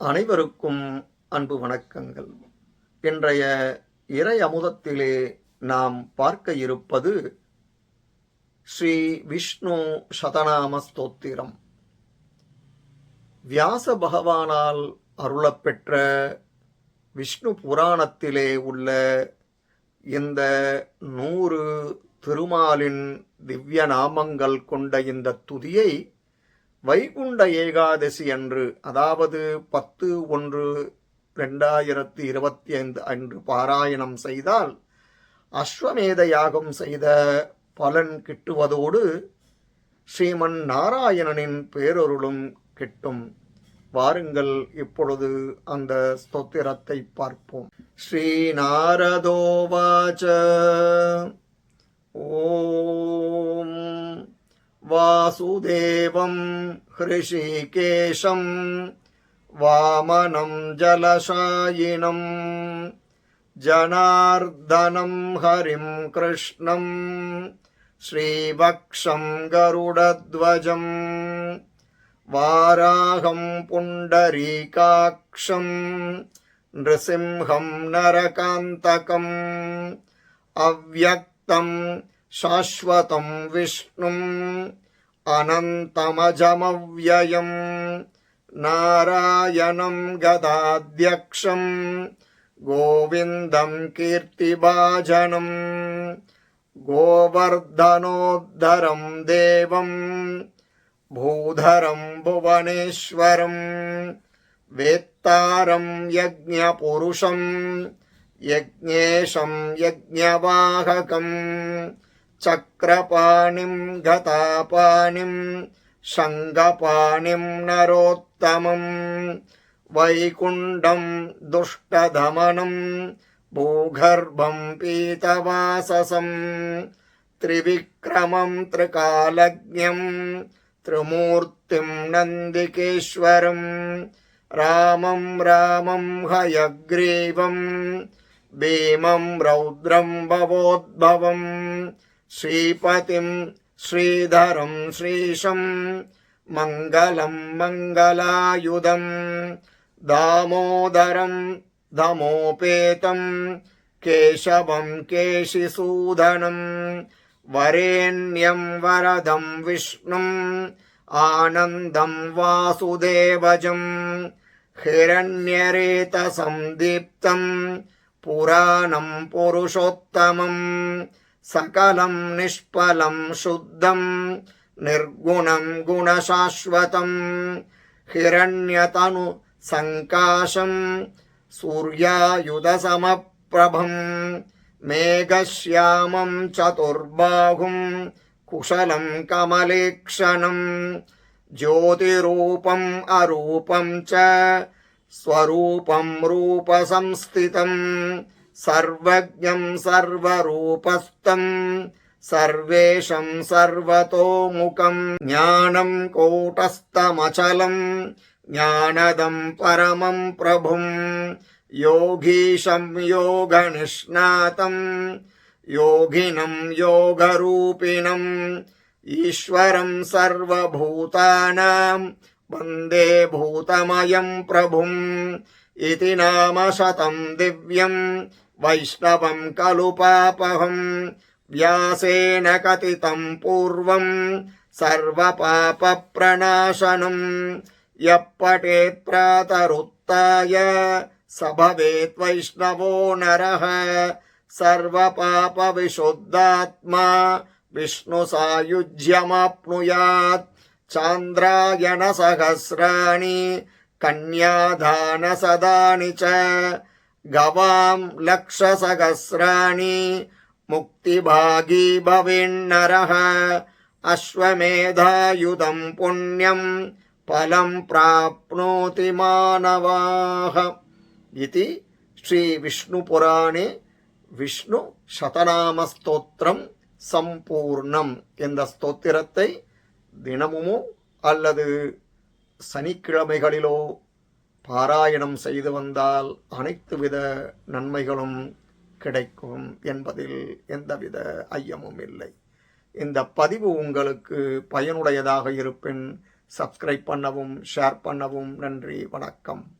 அனைவருக்கும் அன்பு வணக்கங்கள். இன்றைய இறை அமுதத்திலே நாம் பார்க்க இருப்பது ஸ்ரீ விஷ்ணு சதநாம ஸ்தோத்திரம். வியாச பகவானால் அருளப்பெற்ற விஷ்ணு புராணத்திலே உள்ள இந்த நூறு திருமாலின் திவ்ய நாமங்கள் கொண்ட இந்த துதியை வைகுண்ட ஏகாதசி அன்று அதாவது பத்து ஒன்று ரெண்டாயிரத்தி இருபத்தி ஐந்து அன்று பாராயணம் செய்தால் அஸ்வமேத யாகம் செய்த பலன் கிட்டுவதோடு ஸ்ரீமன் நாராயணனின் பேரொருளும் கிட்டும். வாருங்கள் இப்பொழுது அந்த ஸ்தோத்திரத்தை பார்ப்போம். ஸ்ரீ ஓ वासुदेवं हृषिकेशं वामनं जलशायिनं जनार्दनं हरिं कृष्णं श्रीवक्षं गरुडध्वजं वाराहं पुण्डरीकाक्षं नृसिंहं नरकान्तकम् अव्यक्तं शाश्वतं विष्णुम् अनन्तमजमव्ययम् नारायणं गदाध्यक्षम् गोविन्दं कीर्तिभाजनम् गोवर्धनोद्धरं देवम् भूधरं भुवनेश्वरम् वेत्तारं यज्ञपुरुषम् यज्ञेशं यज्ञवाहकम् चक्रपाणिं गतापाणिं शङ्गपाणिं नरोत्तमम् वैकुण्ठं दुष्टदमनं भूगर्भं पीतवाससं त्रिविक्रमं त्रिकालज्ञं त्रिमूर्तिं नन्दिकेश्वरं रामं रामं हयग्रीवम् भीमं रौद्रं भवोद्भवम् श्रीपतिं श्रीधरं श्रीशं मङ्गलं मङ्गलायुधं दामोदरं दमोपेतं केशवं केशिसूदनं वरेण्यं वरदं विष्णुम् आनन्दं वासुदेवजं हिरण्यरेतसन्दीप्तं पुराणं पुरुषोत्तमम् సకలం నిష్ఫలం శుద్ధం నిర్గుణం గుణశాశ్వతం హిరణ్యతను సంకాశం సూర్యాయుధసమప్రభం మేఘశ్యామం చతుర్బాహుం కుశలం కమలేక్షణం జ్యోతిరూపం అరూపం చ స్వరూపం రూపసంస్థితం సర్వజ్ఞం సర్వరూపస్థం సర్వేషం సర్వతోముఖం జ్ఞానం కోటస్థమచలం జ్ఞానదం పరమం ప్రభుం యోగీశం యోగనిష్ణాతం యోగినం యోగరూపిణం ఈశ్వరం సర్వభూతానాం वन्दे भूतमयं प्रभुम् इति नाम शतं दिव्यं वैष्णवं खलु पापहम् व्यासेन कथितं पूर्वं सर्वपापप्रणाशनम् यः पठेत् प्रातरुत्थाय स भवेत् वैष्णवो नरः सर्वपापविशुद्धात्मा विष्णुसायुज्यमाप्नुयात् चान्द्रायणसहस्राणि कन्यादानसदानि च गवां लक्षसहस्राणि मुक्तिभागी भवेन्नरः अश्वमेधायुधं पुण्यं फलं प्राप्नोति मानवाः इति ஸ்ரீவிஷ்ணுபுராணே விஷ்ணு சதநாமஸ்தோத்திரம் சம்பூர்ணம் இந்த ஸ்தோத்திரத்தை தினமுமோ அல்லது சனிக்கிழமைகளிலோ பாராயணம் செய்து வந்தால் அனைத்து வித நன்மைகளும் கிடைக்கும் என்பதில் எந்தவித ஐயமும் இல்லை. இந்த பதிவு உங்களுக்கு பயனுடையதாக இருப்பின் சப்ஸ்கிரைப் பண்ணவும் ஷேர் பண்ணவும் நன்றி வணக்கம்.